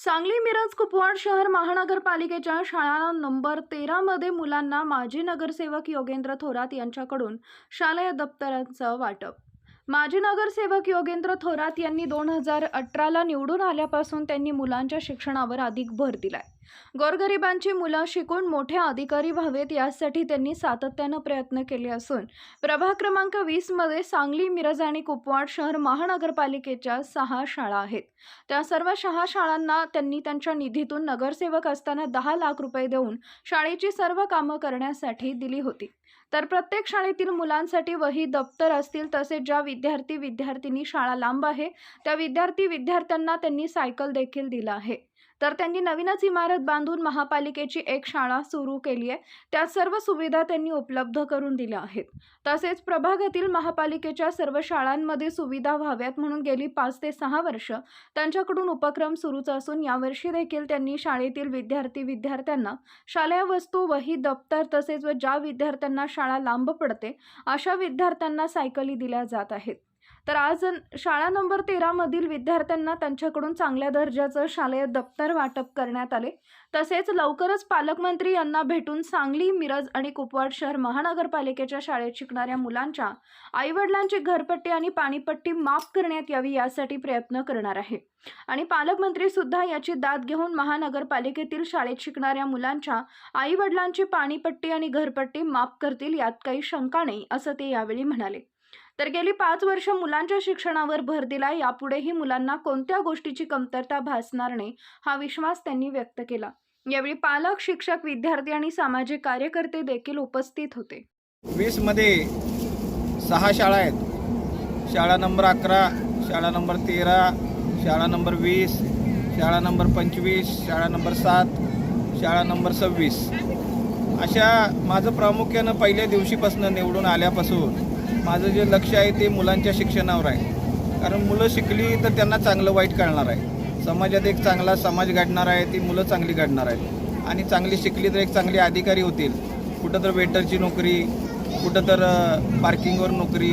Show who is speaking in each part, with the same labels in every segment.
Speaker 1: सांगली मिरज कुपवाड शहर महानगरपालिकेच्या शाळा नंबर तेरामध्ये मुलांना माजी नगरसेवक योगेंद्र थोरात यांच्याकडून शालेय दप्तरांचं वाटप. माजी नगरसेवक योगेंद्र थोरात यांनी दोन हजार अठराला निवडून आल्यापासून त्यांनी मुलांच्या शिक्षणावर अधिक भर दिलाय. गोरगरिबांची मुलं शिकून मोठे अधिकारी व्हावेत यासाठी त्यांनी सातत्यानं प्रयत्न केले असून प्रभाग क्रमांक वीसमध्ये सांगली मिरज आणि कुपवाड शहर महानगरपालिकेच्या सहा शाळा आहेत. त्या सर्व सहा शाळांना त्यांनी त्यांच्या निधीतून नगरसेवक असताना दहा लाख रुपये देऊन शाळेची सर्व कामं करण्यासाठी दिली होती. तर प्रत्येक शाळेतील मुलांसाठी वही दप्तर असतील तसेच ज्या विद्यार्थी विद्यार्थिनी शाळा लांब आहे त्या विद्यार्थी विद्यार्थ्यांना त्यांनी सायकल देखील दिला आहे. तर त्यांनी नवीनच इमारत बांधून महापालिकेची एक शाळा सुरू केली आहे. त्या सर्व सुविधा त्यांनी उपलब्ध करून दिल्या आहेत. तसेच प्रभागातील महापालिकेच्या सर्व शाळांमध्ये सुविधा व्हाव्यात म्हणून गेली पाच ते सहा वर्ष त्यांच्याकडून उपक्रम सुरूच असून यावर्षी देखील त्यांनी शाळेतील विद्यार्थी विद्यार्थ्यांना शालेय वस्तू वही दप्तर तसेच व ज्या विद्यार्थ्यांना शाळा लांब पडते अशा विद्यार्थ्यांना सायकली दिल्या जात आहेत. तर आज शाळा नंबर तेरामधील विद्यार्थ्यांना त्यांच्याकडून चांगल्या दर्जाचं शालेय दप्तर वाटप करण्यात आले. तसेच लवकरच पालकमंत्री यांना भेटून सांगली मिरज आणि कुपवाड शहर महानगरपालिकेच्या शाळेत शिकणाऱ्या मुलांच्या आईवडिलांची घरपट्टी आणि पाणीपट्टी माफ करण्यात यावी यासाठी प्रयत्न करणार आहे. आणि पालकमंत्री सुद्धा याची दाद घेऊन महानगरपालिकेतील शाळेत शिकणाऱ्या मुलांच्या आईवडिलांची पाणीपट्टी आणि घरपट्टी माफ करतील यात काही शंका नाही असं ते यावेळी म्हणाले. तर गेली पाच वर्ष मुलांच्या शिक्षणावर भर दिला यापुढेही मुलांना कोणत्या गोष्टीची कमतरता भासणार नाही हा विश्वास त्यांनी व्यक्त केला. यावेळी पालक शिक्षक विद्यार्थी आणि सामाजिक कार्यकर्ते देखील उपस्थित होते.
Speaker 2: वीसमध्ये सहा शाळा आहेत. शाळा नंबर अकरा शाळा नंबर तेरा शाळा नंबर वीस शाळा नंबर पंचवीस शाळा नंबर सात शाळा नंबर सव्वीस. अशा माझं प्रामुख्यानं पहिल्या दिवशीपासून निवडून आल्यापासून माझं जे लक्ष आहे ते मुलांच्या शिक्षणावर आहे. कारण मुलं शिकली तर त्यांना चांगलं वाईट कळणार आहे. समाजात एक चांगला समाज घडणार आहे ती मुलं चांगली घडणार आहेत. आणि चांगली शिकली तर एक चांगली अधिकारी होतील. कुठं तर वेटरची नोकरी कुठं तर पार्किंगवर नोकरी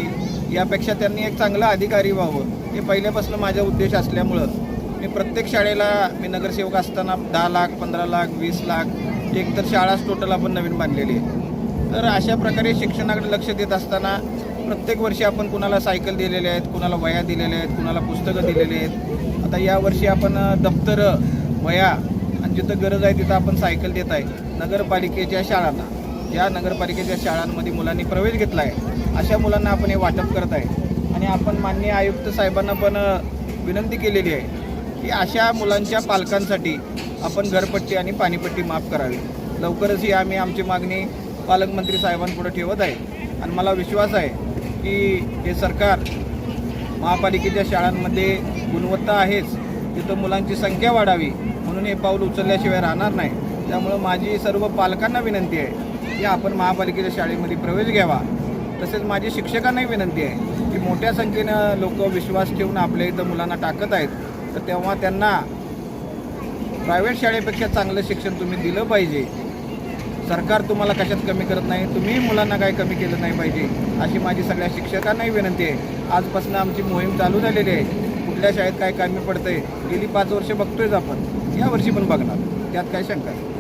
Speaker 2: यापेक्षा त्यांनी एक चांगला अधिकारी व्हावं. हे पहिल्यापासून माझा उद्देश असल्यामुळं मी प्रत्येक शाळेला मी नगरसेवक असताना दहा लाख पंधरा लाख वीस लाख एक तर शाळाच टोटल आपण नवीन बांधलेली आहे. तर अशा प्रकारे शिक्षणाकडे लक्ष देत असताना प्रत्येक वर्षी आपण कुणाला सायकल दिलेल्या आहेत कुणाला वया दिलेल्या आहेत कुणाला पुस्तकं दिलेली आहेत. आता यावर्षी आपण दप्तरं वया आणि जिथं गरज आहे तिथं आपण सायकल देत आहे. नगरपालिकेच्या शाळांना या नगरपालिकेच्या शाळांमध्ये मुलांनी प्रवेश घेतला आहे अशा मुलांना आपण हे वाटप करत आहे. आणि आपण माननीय आयुक्त साहेबांना पण विनंती केलेली आहे की अशा मुलांच्या पालकांसाठी आपण घरपट्टी आणि पाणीपट्टी माफ करावी. लवकरच ही आम्ही आमची मागणी पालकमंत्री साहेबांपुढे ठेवत आहे. आणि मला विश्वास आहे की हे सरकार महापालिकेच्या शाळांमध्ये गुणवत्ता आहेच तिथं मुलांची संख्या वाढावी म्हणून हे पाऊल उचलल्याशिवाय राहणार नाही. त्यामुळं माझी सर्व पालकांना विनंती आहे की आपण महापालिकेच्या शाळेमध्ये प्रवेश घ्यावा. तसेच माझी शिक्षकांनाही विनंती आहे की मोठ्या संख्येनं लोक विश्वास ठेवून आपल्या इथं मुलांना टाकत आहेत. तर तेव्हा त्यांना प्रायव्हेट शाळेपेक्षा चांगलं शिक्षण तुम्ही दिलं पाहिजे. सरकार तुम्हाला कशात कमी करत नाही? तुम्ही मुलांना काय कमी केलं नाही पाहिजे? अशी माझी सगळ्या शिक्षकांनाही विनंती आहे. आजपासून आमची मोहीम चालू झालेली आहे. कुठल्या शाळेत काय कमी पडतंय? गेली पाच वर्ष बघतोयच आपण. या वर्षी पण बघणार. त्यात काय शंका आहे?